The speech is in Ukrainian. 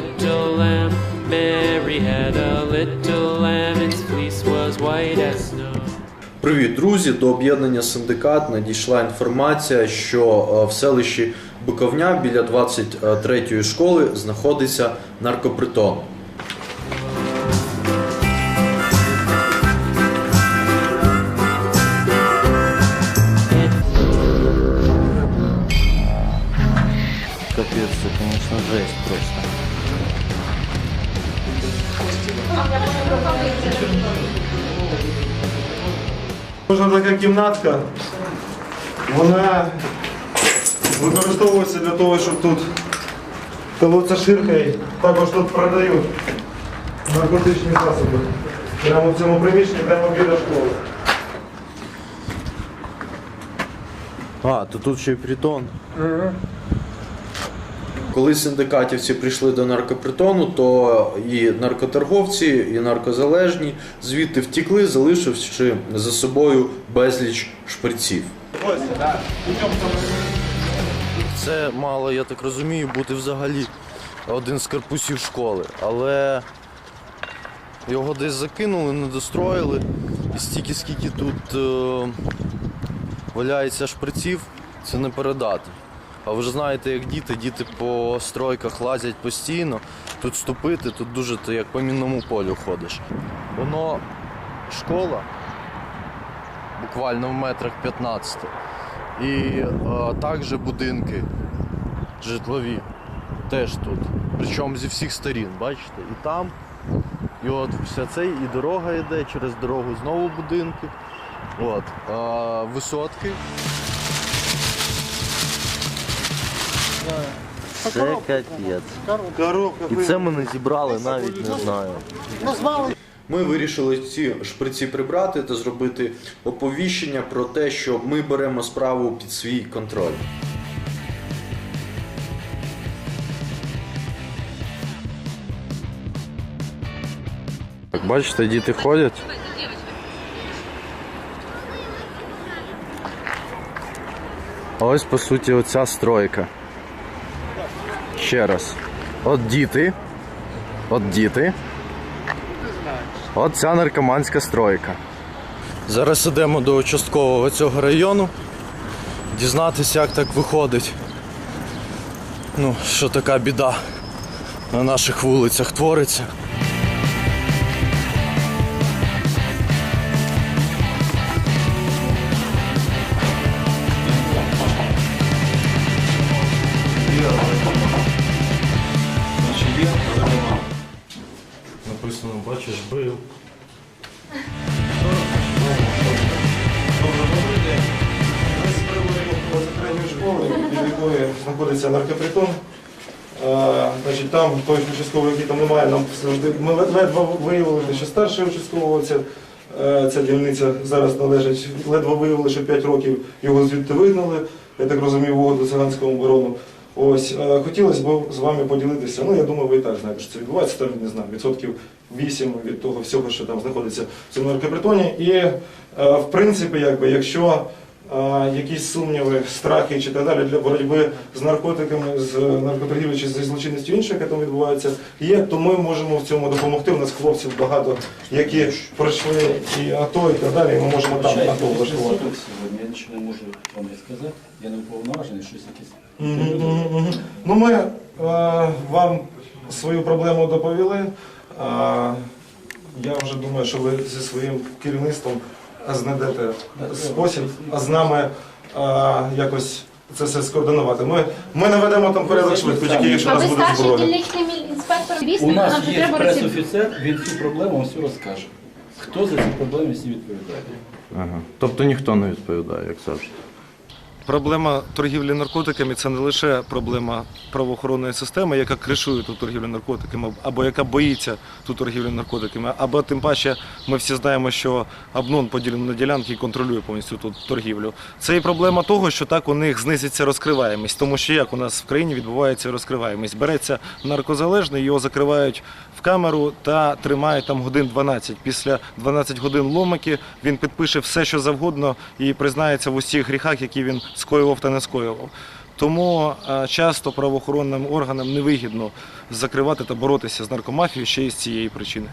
little lamb. Mary had a little lamb, its fleece was white as snow. Привіт, друзі! До об'єднання синдикат надійшла інформація, що е, в селищі Буковня біля 23-ї е, школи знаходиться наркопритон. Кожна така кімнатка, вона використовується для того, щоб тут колоться ширкою. Також тут продають наркотичні засоби. Прямо в цьому приміщенні, прямо біля школи. А, то тут ще й притон. Коли синдикатівці прийшли до наркопритону, то і наркоторговці, і наркозалежні звідти втікли, залишивши за собою безліч шприців. Це мало, я так розумію, бути взагалі один з корпусів школи. Але його десь закинули, не достроїли. І стільки, скільки тут е, валяється шприців, це не передати. А ви ж знаєте, як діти, діти по стройках лазять постійно. Тут ступити, тут дуже ти як по мінному полю ходиш. Воно школа буквально в метрах 15. І е, також будинки житлові теж тут. Причому зі всіх сторін, бачите? І там, і от все це, і дорога йде, через дорогу знову будинки. От, е, висотки. Це капець. Коробка. І це ми не зібрали, навіть не знаю. Ми вирішили ці шприці прибрати та зробити оповіщення про те, що ми беремо справу під свій контроль. Так, бачите, діти ходять. А ось по суті оця стройка. Ще раз. От діти. От діти. От ця наркоманська стройка. Зараз йдемо до участкового цього району. Дізнатися, як так виходить. Ну, що така біда на наших вулицях твориться. Написано, бачиш, бив. Середньої школи, біля якої знаходиться наркопритон. Е, Значить, там той участковий, який там немає, нам завжди ми лед- ледве виявили, що старший участкового ця, е, ця дільниця зараз належить. Ледве виявили, що 5 років його звідти вигнали. Я так розумію, угоду циганському оборону. Ось е, хотілося б з вами поділитися. Ну я думаю, ви і так знаєте, що це відбувається. Там не знаю, відсотків 8 від того всього, що там знаходиться в цьому наркопритоні. І е, в принципі, якби якщо якісь сумніви, страхи чи так далі для боротьби з наркотиками, з наркоторгівлею чи зі злочинністю інших, яка там відбувається, є, то ми можемо в цьому допомогти. У нас хлопців багато, які пройшли і АТО, і так далі, і ми можемо там АТО влаштувати. сьогодні, я нічого не можу вам сказати. Я не уповноважений, щось якесь. Ну, ми е, вам свою проблему доповіли. А, я вже думаю, що ви зі своїм керівництвом знайдете спосіб, а з нами а, якось це все скоординувати. Ми, ми наведемо там порядок швидко, тільки якщо А нас ви старший зброя. дільничний міль- інспектор У нас є треба прес-офіцер, він цю проблему вам всю розкаже. Хто за ці проблеми всі відповідає? Ага. Тобто ніхто не відповідає, як завжди. Проблема торгівлі наркотиками це не лише проблема правоохоронної системи, яка кришує ту торгівлю наркотиками, або яка боїться ту торгівлю наркотиками, або тим паче ми всі знаємо, що Абнон поділений на ділянки і контролює повністю ту торгівлю. Це і проблема того, що так у них знизиться розкриваємість, тому що як у нас в країні відбувається розкриваємість. Береться наркозалежний, його закривають в камеру та тримають там годин 12. Після 12 годин ломики він підпише все, що завгодно, і признається в усіх гріхах, які він скоював та не скоював. Тому е, часто правоохоронним органам невигідно закривати та боротися з наркомафією ще й з цієї причини.